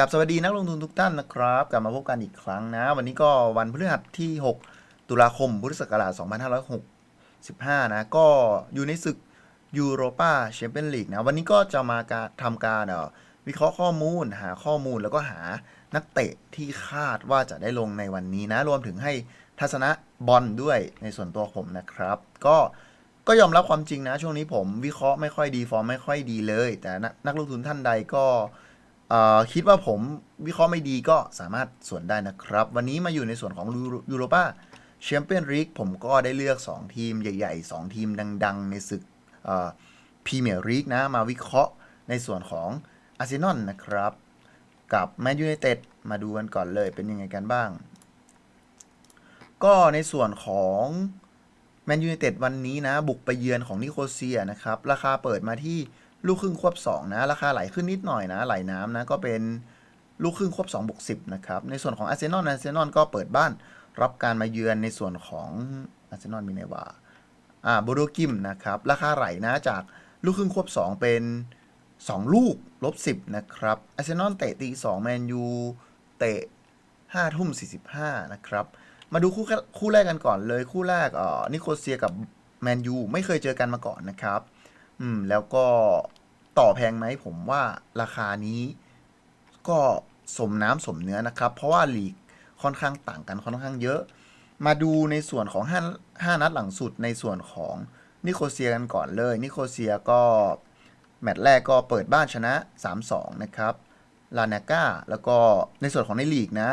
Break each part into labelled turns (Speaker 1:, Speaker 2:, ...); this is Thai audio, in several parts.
Speaker 1: กับสวัสดีนักลงทุนทุกท่านนะครับ กลับมาพบกันอีกครั้งนะ วันนี้ก็วันพฤหัสที่ 6 ตุลาคมพุทธศักราช2565 นะ ก็อยู่ในศึกยูโรปาแชมเปี้ยนลีกนะ วันนี้ก็จะมาการทำการวิเคราะห์ข้อมูล หาข้อมูลแล้วก็หานักเตะที่คาดว่าจะได้ลงในวันนี้นะ รวมถึงให้ทัศนะบอลด้วยในส่วนตัวผมนะครับ ก็ก็ยอมรับความจริงนะ ช่วงนี้ผมวิเคราะห์ไม่ค่อยดีฟอร์มไม่ค่อยดีเลย แต่นักนักลงทุนท่านใดก็ คิดว่าผมวิเคราะห์ไม่ดีก็สามารถส่วนได้นะครับ วันนี้มาอยู่ในส่วนของยูโรปาแชมเปี้ยนลีกผมก็ได้เลือก 2 ทีมใหญ่ ๆ 2 ทีมดัง ๆ ในศึกพรีเมียร์ลีกนะ มาวิเคราะห์ในส่วนของอาร์เซนอลนะครับ กับแมนยูไนเต็ดมาดูกันก่อนเลยเป็นยังไงกันบ้าง ก็ในส่วนของแมนยูไนเต็ดวันนี้นะ บุกไปเยือนของนิโคเซียนะครับ ราคาเปิดมาที่ ลูกครึ่งควบ 2 นะ ราคาไหลขึ้นนิดหน่อยนะ ไหลน้ำนะ ก็เป็นลูกครึ่งควบ2บวก10 นะครับ ในส่วนของอาร์เซนอลอาร์เซนอลก็เปิดบ้านรับการมาเยือนในส่วนของอาร์เซนอลมีไนว่าอ่าโบโดกิมนะครับ ราคาไหลนะจากลูกครึ่งควบ 2 เป็น 2 ลูกลบ 10 นะครับอาร์เซนอลเตะตี2แมนยูเตะ5ทุ่ม45 นะครับ มาดูคู่แรกคู่แรกกันก่อนเลยคู่แรกอ่อนิโคเซียกับแมนยูไม่เคยเจอกันมาก่อนนะครับ อืม แล้วก็ ต่อแพงไหมผมว่าราคานี้ก็สมน้ำสมเนื้อนะครับ เพราะว่าลีกค่อนข้างต่างกันค่อนข้างเยอะ มาดูในส่วนของ5 5นัดหลังสุดในส่วนของนิโคเซียกันก่อนเลย นิโคเซียก็แมตช์แรกก็เปิดบ้านชนะ 3-2 นะครับ ลานาก้า แล้วก็ในส่วนของในลีกนะ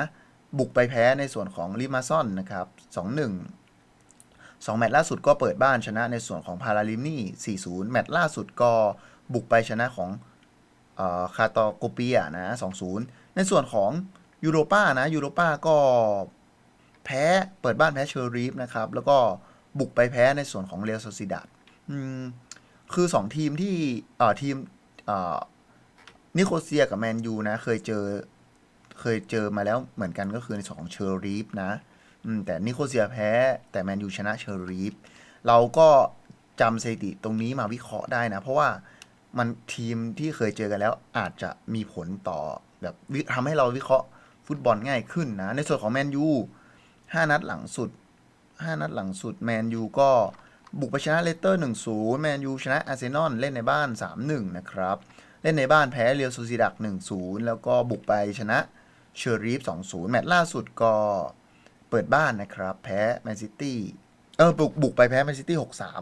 Speaker 1: บุกไปแพ้ในส่วนของลิมาซอนนะครับ 2-1 2 แมตช์ล่าสุดก็เปิดบ้านชนะในส่วนของพาราลิมนี่ 4-0 แมตช์ล่าสุดก็ บุกไปชนะของคาตอโกเปียนะ2-0ในส่วนของยูโรป้านะยูโรป้าก็แพ้เปิดบ้านแพ้เชอร์รีฟนะครับ แล้วก็บุกไปแพ้ในส่วนของเรอัลโซซิดาดอืมคือ 2 ทีมที่เอ่อทีมเอ่อนิโคเซียกับแมนยูนะ เคยเจอเคยเจอมาแล้วเหมือนกันก็คือในส่วนของเชอร์รีฟนะแต่นิโคเซียแพ้แต่แมนยูชนะเชอร์รีฟเราก็จำสถิติตรงนี้มาวิเคราะห์ได้นะ เพราะว่า มันทีมที่เคยเจอกันแล้วอาจจะมีผลต่อแบบวิทำให้เราวิเคราะห์ฟุตบอลง่ายขึ้นนะ ในส่วนของแมนยูห้านัดหลังสุดห้านัดหลังสุดแมนยูก็บุกไปชนะเลสเตอร์ 1-0 แมนยูชนะอาร์เซนอลเล่นในบ้าน 3-1 นะครับ เล่นในบ้านแพ้เรียวซูซิดัก 1-0 แล้วก็บุกไปชนะเชอร์รีฟ 2-0 แมตช์ล่าสุดก็เปิดบ้านนะครับ แพ้แมนซิตี้ เออบุกบุกไปแพ้แมนซิตี้หกสาม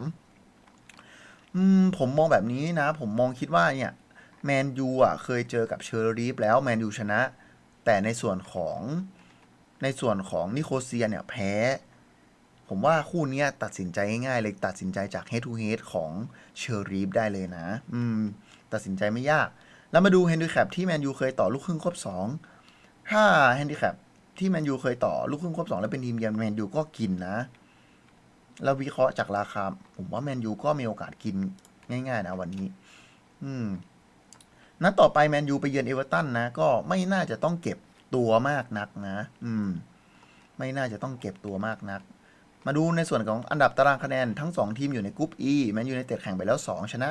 Speaker 1: อืมผมมองแบบนี้นะ ผมมองคิดว่าเนี่ยแมนยูอะเคยเจอกับเชอร์รีฟแล้วแมนยูชนะ แต่ในส่วนของในส่วนของนิโคเซียเนี่ยแพ้ ผมว่าคู่นี้ตัดสินใจง่ายๆเลยตัดสินใจจาก head to head ของเชอร์รีฟได้เลยนะ อืม ตัดสินใจไม่ยาก แล้วมาดูเฮนดิแคปที่แมนยูเคยต่อลูกครึ่งครบสองถ้าเฮนดิแคปที่แมนยูเคยต่อลูกครึ่งครบสองแล้วเป็นทีมเยือนแมนยูก็กินนะ แล้ววิเคราะห์จากราคา ผมว่าแมนยูก็มีโอกาสกินง่าย ๆ นะวันนี้ อืมนัดต่อไปแมนยูไปเยือนเอเวอร์ตันนะ ก็ไม่น่าจะต้องเก็บตัวมากนักนะ อืม ไม่น่าจะต้องเก็บตัวมากนัก มาดูในส่วนของอันดับตารางคะแนนทั้ง 2 ทีมอยู่ในกรุ๊ป E แมนยูในเต็ดแข่งไปแล้ว 2 ชนะ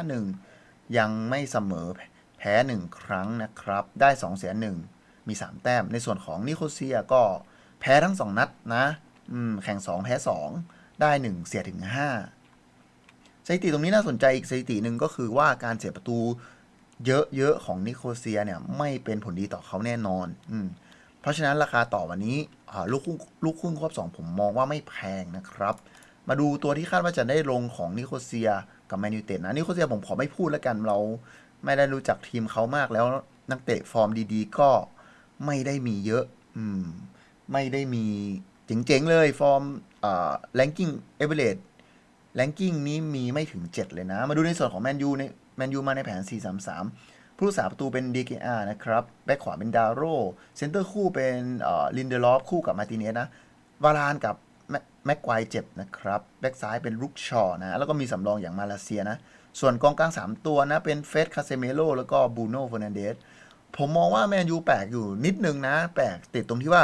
Speaker 1: 1 ยังไม่เสมอแพ้ 1 ครั้งนะครับ ได้2เสีย1มี 3 แต้ม ในส่วนของนิโคเซียก็แพ้ทั้ง 2 นัดนะ อืม แข่ง 2 แพ้ 2 ได้ 1 เสียถึง 5 สถิติตรงนี้น่าสนใจอีกสถิติหนึ่งก็คือว่าการเสียประตูเยอะๆของนิโคเซียเนี่ยไม่เป็นผลดีต่อเขาแน่นอนอืมเพราะฉะนั้นราคาต่อวันนี้ลูกครึ่งลูกครึ่งควบสองผมมองว่าไม่แพงนะครับ มาดูตัวที่คาดว่าจะได้ลงของนิโคเซียกับแมนยูเต็ดนะนิโคเซียผมขอไม่พูดแล้วกันเรา ไม่ได้รู้จักทีมเขามากแล้วนักเตะฟอร์มดีๆ ก็ไม่ได้มีเยอะ อืม ไม่ได้มีเจ๋งๆเลย ฟอร์ม เอเวอเรแรงกิ้งนี้มีไม่ถึง 7 เลยนะ มาดูในส่วนของแมนยูในแมนยูมาในแผน 4-3-3 ผู้รักษาประตูเป็น DKR นะครับ แบ็คขวาเป็นดาโร่เซนเตอร์คู่เป็นลินเดลอฟคู่กับมาติเนสนะ วารานกับแม็กไกวเจ็บนะครับ แบ็กซ้ายเป็นลุกชอนะ แล้วก็มีสำรองอย่างมาเลเซียนะ ส่วนกองกลาง 3 ตัวนะ เป็นเฟสคาเซเมโลแล้วก็บูโน่เฟอร์นันเดสผมมองว่าแมนยูแปลกอยู่นิดนึงนะ แปลกติดตรงที่ว่า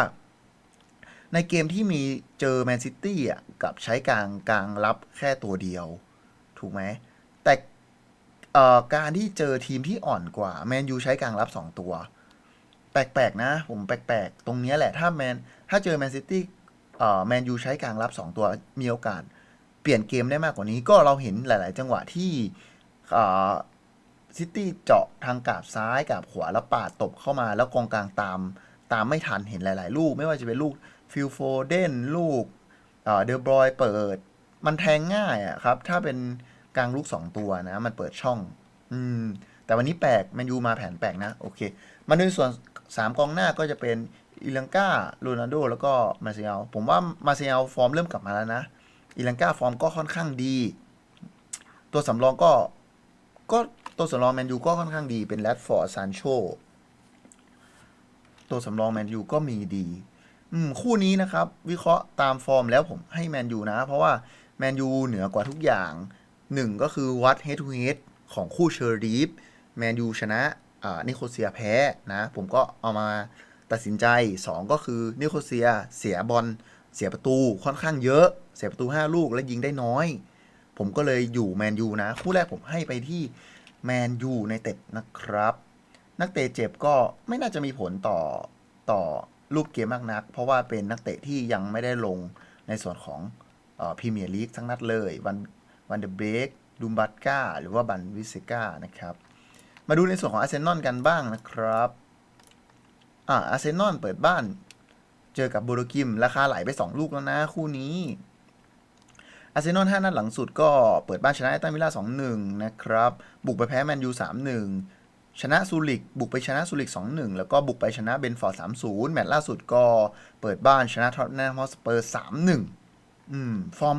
Speaker 1: ในเกมที่มีเจอแมนซิตี้อะกับใช้กลางกลางรับแค่ตัวเดียว ถูกไหม แต่การที่เจอทีมที่อ่อนกว่า แมนยูใช้กลางรับ 2 ตัว แปลกๆนะ ผมแปลกๆ ตรงนี้แหละถ้าแมนถ้าเจอแมนซิตี้แมนยูใช้กลางรับ 2 ตัวมีโอกาส เปลี่ยนเกมได้มากกว่านี้ ก็เราเห็นหลาย ๆ จังหวะที่ซิตี้เจาะทางกาบซ้ายกาบขวาแล้วปาดตบเข้ามาแล้วกองกลางตาม ตามไม่ทันเห็นหลาย ๆ ลูก ไม่ว่าจะเป็นลูก ฟิลโฟเดนลูกเอ่อเดอบรอยเปิด มันแทงง่ายอะครับ ถ้าเป็นกลางลูก 2 ตัวนะ มันเปิดช่อง อืม แต่วันนี้แปลกแมนยูมาแผนแปลกนะ โอเคมาดูในส่วน 3 กองหน้าก็จะเป็นอิลังกาโรนัลโด แล้วก็มาเซียลผมว่ามาเซียลฟอร์มเริ่มกลับมาแล้วนะอิลังกาฟอร์มก็ค่อนข้างดี ตัวสำรองก็ ก็ตัวสำรองแมนยูก็ค่อนข้างดีเป็นแรดฟอร์ดซานโชตัวสำรองแมนยูก็มีดี อืมคู่นี้นะครับ วิเคราะห์ตามฟอร์มแล้วผมให้แมนยูนะ เพราะว่าแมนยูเหนือกว่าทุกอย่างหนึ่งก็คือวัด head to head ของคู่เชอรีฟแมนยูชนะอ่านิโคเซียแพ้นะ ผมก็เอามาตัดสินใจ 2 ก็คือนิโคเซียเสียบอลเสียประตูค่อนข้างเยอะ เสียประตู 5 ลูกและยิงได้น้อย ผมก็เลยอยู่แมนยูนะ คู่แรกผมให้ไปที่แมนยูในเต็ดนะครับ นักเตะเจ็บก็ไม่น่าจะมีผลต่อต่อ รูปเกมมากนัก เพราะว่าเป็นนักเตะที่ยังไม่ได้ลงในส่วนของพรีเมียร์ลีกทั้งนัดเลยวันวันเดเบกดูมบัตก้าหรือว่าบันวิเซกานะครับ มาดูในส่วนของอาร์เซนอลกันบ้างนะครับอ่าอาร์เซนอลเปิดบ้านเจอกับโบโรกิม ราคาไหลไป 2 ลูกแล้วนะ คู่นี้อาร์เซนอล5นัดหลังสุดก็เปิดบ้านชนะแอตันวิลล่า2-1นะครับ บุกไปแพ้แมนยู3-1 ชนะซูริกบุกไปชนะซูริก 2-1 แล้วก็บุกไปชนะเบนฟอร์ด 3-0 แมตช์ล่าสุดก็เปิดบ้านชนะท็อตแนมฮอสเปอร์ 3-1 อืม ฟอร์ม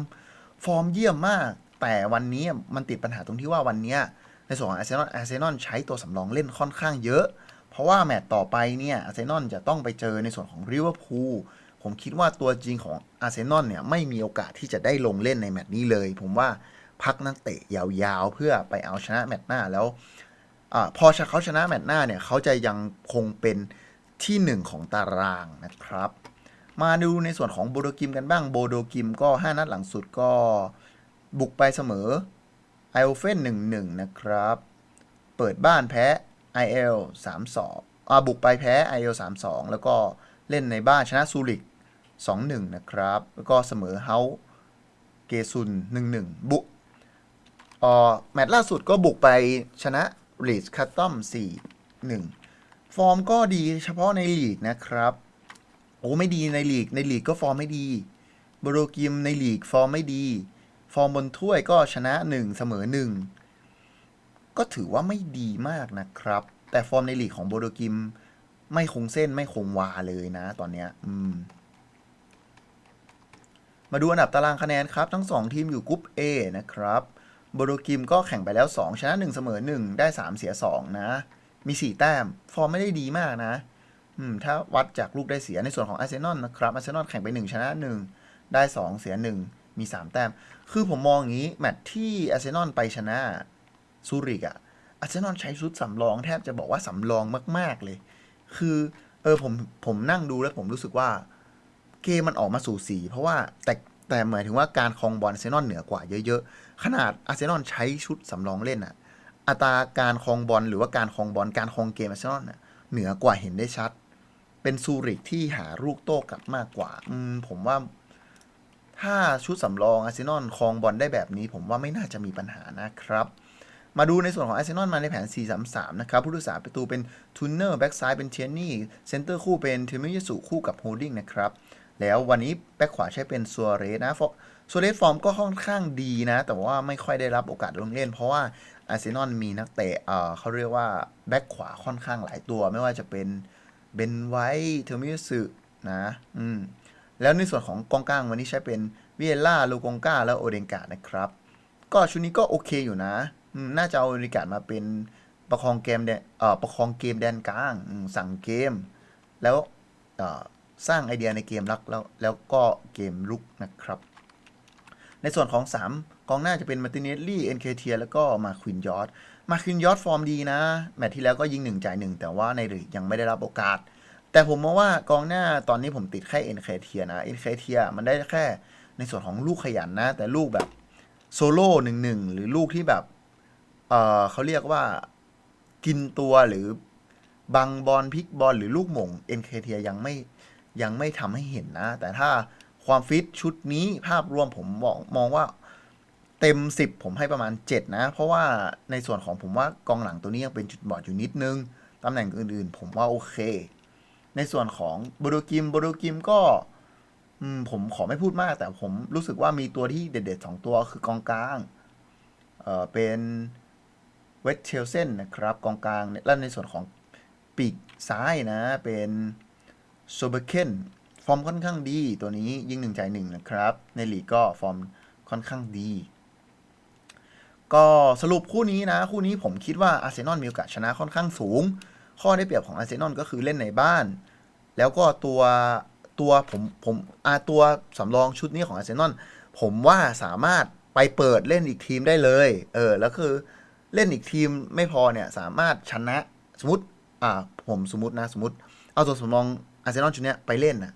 Speaker 1: ฟอร์มเยี่ยมมาก แต่วันนี้มันติดปัญหาตรงที่ว่าวันนี้ในส่วนของอาร์เซนอลอาร์เซนอลใช้ตัวสำรองเล่นค่อนข้างเยอะ เพราะว่าแมตต์ต่อไปเนี่ยอาร์เซนอลจะต้องไปเจอในส่วนของริเวอร์พูลผมคิดว่าตัวจริงของอาร์เซนอลเนี่ยไม่มีโอกาสที่จะได้ลงเล่นในแมตช์นี้เลย ผมว่าพักนักเตะยาวๆ เพื่อไปเอาชนะแมตช์หน้าแล้ว อพอเขาชนะแมตช์หน้าเนี่ยเขาจะยังคงเป็นที่หนึ่งของตารางนะครับ มาดูในส่วนของโบโดกิมกันบ้างโบโดกิมก็ 5 นัดหลังสุดก็บุกไปเสมอไอโอเฟน1-1 นะครับ เปิดบ้านแพ้ IL 3-2อ่าบุกไปแพ้ IL 3-2 แล้วก็เล่นในบ้านชนะซูริก 2-1 นะครับ แล้วก็เสมอเฮาเกซุน 1-1 บุกอ่อแมตช์ล่าสุดก็บุกไปชนะ ลีดคัตตอม4-1 ฟอร์มก็ดีเฉพาะในลีกนะครับ โอ้ไม่ดีในลีกในลีกก็ฟอร์มไม่ดีบโรกิมในลีกฟอร์มไม่ดี ฟอร์มบนถ้วยก็ชนะ 1 เสมอ 1 ก็ถือว่าไม่ดีมากนะครับ แต่ฟอร์มในลีกของโบโดกิม ไม่คงเส้นไม่คงวาเลยนะ ตอนเนี้ยอืมมาดูอันดับตารางคะแนนครับ ทั้ง 2 ทีมอยู่กรุ๊ป A นะครับ โบโดกิมก็แข่งไปแล้ว 2 ชนะ 1 เสมอ 1 ได้ 3 เสีย 2 นะ มี 4 แต้ม ฟอร์มไม่ได้ดีมากนะ อืม ถ้าวัดจากลูกได้เสียในส่วนของอาร์เซนอลนะครับอาร์เซนอลแข่งไป 1 ชนะ 1 ได้ 2 เสีย 1 มี 3 แต้ม คือผมมองอย่างนี้ แมตช์ที่อาร์เซนอลไปชนะซูริกอะอาร์เซนอลใช้ชุดสำรองแทบจะบอกว่าสำรองมาก ๆเลย คือ เออผมผมนั่งดูแล้วผมรู้สึกว่าเกมมันออกมาสู่สีเพราะว่าแต่ แต่หมายถึงว่าการครองบอลอาร์เซนอลเหนือกว่าเยอะๆ ขนาดอาร์เซนอลใช้ชุดสำรองเล่นอะอัตราการครองบอลหรือว่าการครองบอลการครองเกมอาร์เซนอลน่ะเหนือกว่าเห็นได้ชัด เป็นซูริกที่หาลูกโต้กลับมากกว่า อืมผมว่า ถ้าชุดสำรองอาร์เซนอลครองบอลได้แบบนี้ ผมว่าไม่น่าจะมีปัญหานะครับมาดูในส่วนของอาร์เซนอลมาในแผน 4-3-3 นะครับ ผู้รักษาประตูเป็นทูนเนอร์ แบ็กซ้ายเป็นเทียนนี่ เซนเตอร์คู่เป็นเทมิยสุคู่กับโฮลดิ้งนะครับ แล้ววันนี้แบ็กขวาใช้เป็นซัวเรสนะซัวเรสฟอร์มก็ค่อนข้างดีนะ แต่ว่าไม่ค่อยได้รับโอกาสลงเล่น เพราะว่าอาร์เซนอลมีนักเตะเอ่อเขาเรียกว่าแบ็กขวาค่อนข้างหลายตัว ไม่ว่าจะเป็นเบนไวท์เทอร์มิสุนะอืมแล้วในส่วนของกองกลางวันนี้ใช้เป็นวิเอล่าลูกงกาและโอเดนกาดนะครับ ก็ชุดนี้ก็โอเคอยู่นะ น่าจะเอาบริการมาเป็นประคองเกมแดนประคองเกมแดนกลาง สั่งเกม แล้ว สร้างไอเดียในเกมรักแล้วแล้วก็เกมลุกนะครับ ในส่วนของ 3 กองหน้าจะเป็นมาร์ติเนลลี่เอ็นเคเทียแล้วก็มาควินยอร์ดมาควินยอร์ดฟอร์มดีนะ แมตช์ที่แล้วก็ยิง 1 จ่าย 1 แต่ว่าในลีกยังไม่ได้รับโอกาส แต่ผมมองว่ากองหน้าตอนนี้ผมติดแค่เอ็นเคเทียนะเอ็นเคเทียมันได้แค่ในส่วนของลูกขยันนะ แต่ลูกแบบโซโล่หนึ่งหนึ่งหรือลูกที่แบบเออเขาเรียกว่ากินตัวหรือบังบอลพลิกบอลหรือลูกหม่ง NKT ยังไม่ ยังไม่ทำให้เห็นนะ แต่ถ้าความฟิตชุดนี้ภาพรวมผมมองมองว่าเต็ม 10 ผมให้ประมาณ 7 นะ เพราะว่าในส่วนของผมว่ากองหลังตัวนี้ยังเป็นจุดบอดอยู่นิดนึง ตำแหน่งอื่นๆ ผมว่าโอเค ในส่วนของบรูกิมบรูกิมก็มผมขอไม่พูดมาก แต่ผมรู้สึกว่ามีตัวที่เด็ดๆสองตัวคือกองกลางเเป็นเวสเชลเซนนะครับ กองกลางและในส่วนของปีกซ้ายนะเป็น โซเบเคนฟอร์มค่อนข้างดีตัวนี้ยิงหนึ่งใจหนึ่งนะครับ ในลีกก็ฟอร์มค่อนข้างดี ก็สรุปคู่นี้นะ คู่นี้ผมคิดว่าอาร์เซนอลมีโอกาสชนะค่อนข้างสูง ข้อได้เปรียบของอาร์เซนอลก็คือเล่นในบ้าน แล้วก็ตัวตัวผมผมอาตัวสำรองชุดนี้ของอาร์เซนอลผมว่าสามารถไปเปิดเล่นอีกทีมได้เลย เออ แล้วคือเล่นอีกทีมไม่พอเนี่ยสามารถชนะสมมติ อ่า ผมสมมตินะ สมมติ เอาตัวสำรอง อาร์เซนอลชุดนี้ไปเล่นนะ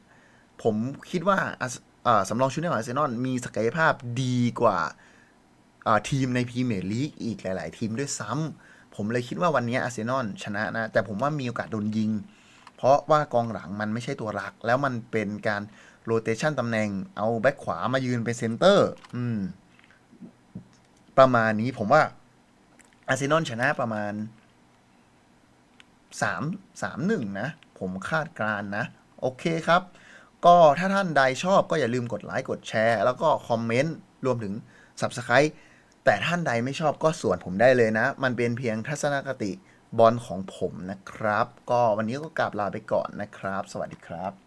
Speaker 1: ผมคิดว่าสำรองชุดนี้ของอาร์เซนอลมีศักยภาพดีกว่าอ่าทีมในพรีเมียร์ลีกอีกหลาย ๆ ทีมด้วยซ้ำผมเลยคิดว่าวันนี้อาร์เซนอลชนะนะ แต่ผมว่ามีโอกาสโดนยิง เพราะว่ากองหลังมันไม่ใช่ตัวหลัก แล้วมันเป็นการโรเตชันตำแหน่งเอาแบ็คขวามายืนเป็นเซนเตอร์ อืม ประมาณนี้ผมว่าอาร์เซนอลชนะประมาณสามสามหนึ่งนะ ผมคาดการณ์นะ โอเคครับ ก็ถ้าท่านใดชอบก็อย่าลืมกดไลค์กดแชร์ แล้วก็คอมเมนต์รวมถึง Subscribe แต่ท่านใดไม่ชอบก็ส่วนผมได้เลยนะ มันเป็นเพียงทัศนคติบอลของผมนะครับ ก็วันนี้ก็กราบลาไปก่อนนะครับ สวัสดีครับ